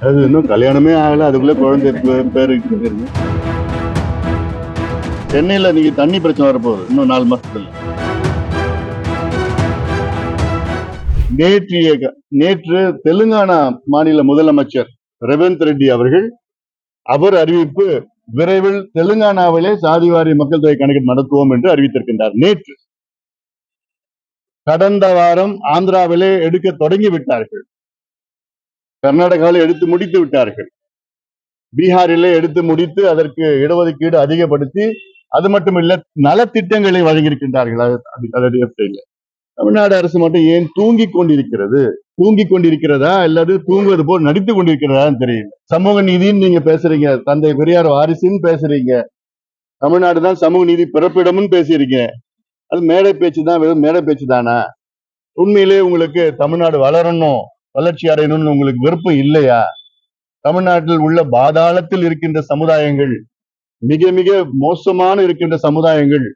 அது இன்னும் கல்யாணமே ஆகல. அதுக்குள்ள குழந்தை பேர் பேரு கேக்குறீங்க. சென்னையில தண்ணி பிரச்சனை வரப்போகுது. இன்னும் நாலு மாதத்தில் நேற்று க- நேற்று தெலுங்கானா மாநில முதலமைச்சர் ரேவந்த் ரெட்டி அவர்கள் அவர் அறிவிப்பு விரைவில் தெலுங்கானாவிலே சாதிவாரி மக்கள் தொகை கணக்கில் நடத்துவோம் என்று அறிவித்திருக்கின்றார். நேற்று. கடந்த வாரம் ஆந்திராவிலே எடுக்க தொடங்கி விட்டார்கள். கர்நாடகாவில் எடுத்து முடித்து விட்டார்கள். பீகாரிலே எடுத்து முடித்து அதற்கு இடஒதுக்கீடு அதிகப்படுத்தி அது மட்டும் இல்ல நலத்திட்டங்களை வழங்கியிருக்கின்றார்கள். அது- தமிழ்நாடு அரசு மட்டும் ஏன் தூங்கி கொண்டிருக்கிறது? தூங்கி கொண்டிருக்கிறதா? அல்லது தூங்குவது போல் நடித்து கொண்டிருக்கிறதான்னு தெரியல சமூக நீதின்னு நீங்க பேசுறீங்க. தந்தை பெரியார் வாரிசுன்னு பேசுறீங்க. தமிழ்நாடு தான் சமூக நீதி பிறப்பிடம்னு பேசுறீங்க அது மேடை பேச்சு தான் வெறும் மேடை பேச்சு தானா? உண்மையிலே உங்களுக்கு தமிழ்நாடு வளரணும். வளர்ச்சி அடையணும்னு உங்களுக்கு விருப்பம் இல்லையா? தமிழ்நாட்டில் உள்ள பாதாளத்தில் இருக்கின்ற சமுதாயங்கள் மிக மிக மோசமான இருக்கின்ற சமுதாயங்கள்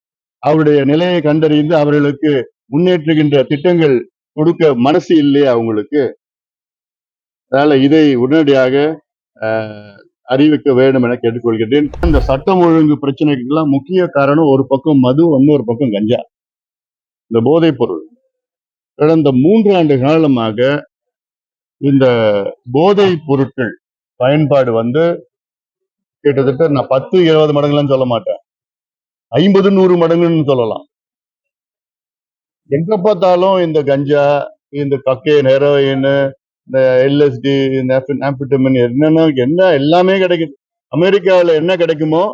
அவருடைய நிலையை கண்டறிந்து அவர்களுக்கு முன்னேற்றுகின்ற திட்டங்கள் கொடுக்க மனசு இல்லையா அவங்களுக்கு அதனால இதை உடனடியாக அறிவிக்க வேண்டும் என கேட்டுக்கொள்கிறேன் இந்த சட்டம் ஒழுங்கு பிரச்சனைக்கெல்லாம் முக்கிய காரணம் ஒரு பக்கம் மது இன்னொரு பக்கம் கஞ்சா. இந்த போதைப் பொருள். கடந்த மூன்று ஆண்டு காலமாக இந்த போதைப் பொருட்கள் பயன்பாடு வந்து கிட்டத்தட்ட நான் பத்து இருபது மடங்குலாம் சொல்ல மாட்டேன். ஐம்பது நூறு மடங்குன்னு சொல்லலாம். எங்க பார்த்தாலும் இந்த கஞ்சா இந்த கக்கேன் ஹெரோயின் இந்த எல்எஸ்டி இந்த ஆம்பிட்டமின் என்னென்ன என்ன எல்லாமே கிடைக்குது. அமெரிக்காவில் என்ன கிடைக்குமோ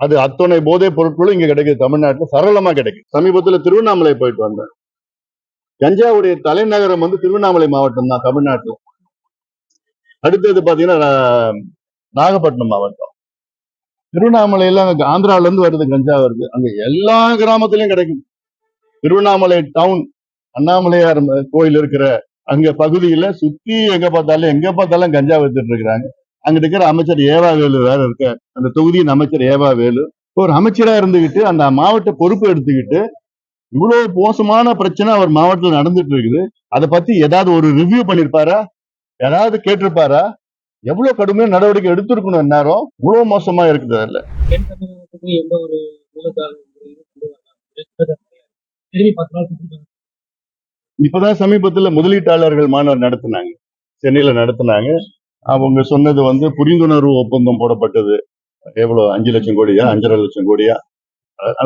அது அத்தனை போதைப் பொருட்களும் இங்க கிடைக்குது. தமிழ்நாட்டில் சரளமாக கிடைக்குது. சமீபத்தில் திருவண்ணாமலை போயிட்டு வந்தேன். கஞ்சாவுடைய தலைநகரம் வந்து திருவண்ணாமலை மாவட்டம் தான் தமிழ்நாட்டில். அடுத்தது பாத்தீங்கன்னா நாகப்பட்டினம் மாவட்டம். திருவண்ணாமலையில அங்க ஆந்திரால இருந்து வருது கஞ்சா வருது. அங்க எல்லா கிராமத்திலயும் கிடைக்கும். திருவண்ணாமலை டவுன் அண்ணாமலையார் கோயில் இருக்கிற அங்க பகுதியில சுத்தி எங்க பார்த்தாலும் எங்க பார்த்தாலும் கஞ்சா வித்துட்டு இருக்கிறாங்க. அங்க இருக்கிற அமைச்சர் ஏவா வேலு வேற இருக்க அந்த தொகுதியின் அமைச்சர் ஏவா வேலு ஒரு அமைச்சரா இருந்துகிட்டு அந்த மாவட்ட பொறுப்பு எடுத்துக்கிட்டு இவ்வளவு மோசமான பிரச்சனை அவர் மாவட்டத்தில் நடந்துட்டு இருக்குது. அதை பத்தி ஏதாவது ஒரு ரிவ்யூ பண்ணிருப்பாரா? யாராவது கேட்டிருப்பாரா? எவ்வளவு கடுமையான நடவடிக்கை எடுத்திருக்கணும் நேரம் இவ்வளவு மோசமா இருக்குது அதுல. இப்பதான் சமீபத்துல முதலீட்டாளர்கள் மாநாடு நடத்தினாங்க. சென்னையில நடத்தினாங்க. அவங்க சொன்னது வந்து புரிந்துணர்வு ஒப்பந்தம் போடப்பட்டது. எவ்வளவு? அஞ்சு லட்சம் கோடியா? அஞ்சரை லட்சம் கோடியா?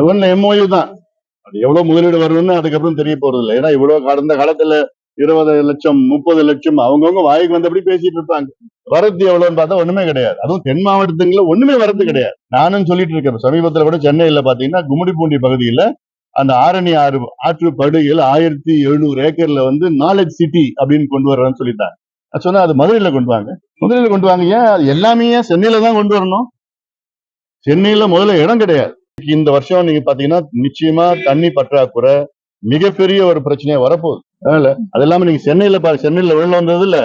ஒண்ணு எம்ஓயு தான். அது எவ்வளவு முதலீடு வரும்னு அதுக்கப்புறம் தெரிய போறது இல்லை ஏன்னா இவ்வளவு கடந்த காலத்துல இருபது லட்சம் முப்பது லட்சம் அவங்கவுங்க வாய்க்கு வந்தபடி பேசிட்டு இருப்பாங்க. வரத்து எவ்வளவுன்னு பார்த்தா ஒண்ணுமே கிடையாது. அதுவும் தென் மாவட்டத்துக்குள்ள ஒண்ணுமே வரது கிடையாது. நானும் சொல்லிட்டு இருக்கேன். சமீபத்துல கூட சென்னையில பாத்தீங்கன்னா கும்மிடிப்பூண்டி பகுதியில அந்த ஆரணி ஆறு ஆற்று படுகையில் ஆயிரத்தி எழுநூறு ஏக்கர்ல வந்து நாலேஜ் சிட்டி அப்படின்னு கொண்டு வர்றேன்னு சொல்லிட்டாங்க. சொன்னா அது மதுரையில கொண்டு வாங்க. மதுரையில கொண்டு வாங்க. ஏன்? அது எல்லாமே சென்னையில தான் கொண்டு வரணும்? சென்னையில முதல்ல இடம் கிடையாது. இந்த வருஷம் நீங்க பாத்தீங்கன்னா நிச்சயமா தண்ணி பற்றாக்குறை மிகப்பெரிய ஒரு பிரச்சனையா வரப்போகுது. அதனால அது இல்லாம நீங்க சென்னையில பாரு சென்னையில வெள்ளம் வந்தது இல்ல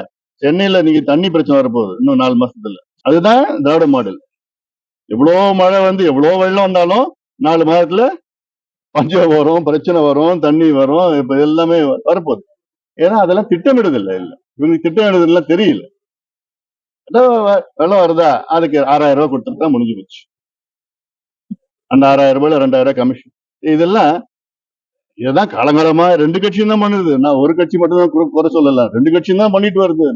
சென்னையில நீங்க தண்ணி பிரச்சனை வரப்போகுது இன்னும் நாலு மாசத்துல. அதுதான் திராவிட மாடல். எவ்வளவு மழை வந்து எவ்வளவு வெள்ளம் வந்தாலும் நாலு மாதத்துல பஞ்சம் வரும் பிரச்சனை வரும் தண்ணி வரும் இப்ப எல்லாமே வரப்போகுது. ஏன்னா அதெல்லாம் திட்டமிடுதில்லை இல்ல. இவங்களுக்கு திட்டமிடுதல்லாம் தெரியல. வெள்ளம் வருதா? அதுக்கு ஆறாயிரம் ரூபாய் கொடுத்துட்டு முடிஞ்சு போச்சு. அந்த ஆறாயிரம் ரூபாயில ரெண்டாயிரம் ரூபாய் கமிஷன் இதெல்லாம் இதுதான் காலங்காலமா ரெண்டு கட்சியும் தான் பண்ணுது நான் ஒரு கட்சி மட்டும் தான் குறை- சொல்லல ரெண்டு கட்சியும் தான் பண்ணிட்டு வருது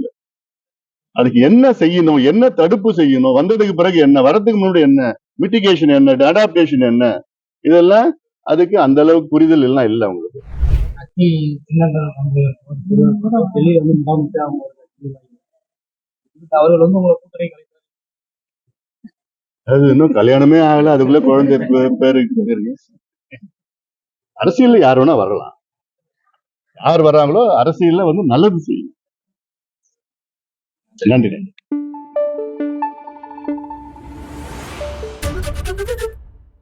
அதுக்கு என்ன செய்யணும் என்ன தடுப்பு செய்யணும் வந்ததுக்கு பிறகு என்ன வரதுக்கு முன்னாடி என்ன மிட்டிகேஷன் என்ன அடாப்டேஷன் என்ன இதெல்லாம் அதுக்கு அந்த அளவுக்கு புரிதல் எல்லாம் இல்லை அவங்களுக்கு அவர்கள் வந்து உங்களை கூட்டணி அது இன்னும் கல்யாணமே ஆகல அதுக்குள்ள குழந்தை பேரு கேக்குறீங்க. அரசியல்ல யார் வேணா வரலாம். யார் வர்றாங்களோ அரசியல்ல வந்து நல்லது செய்யும். நன்றி.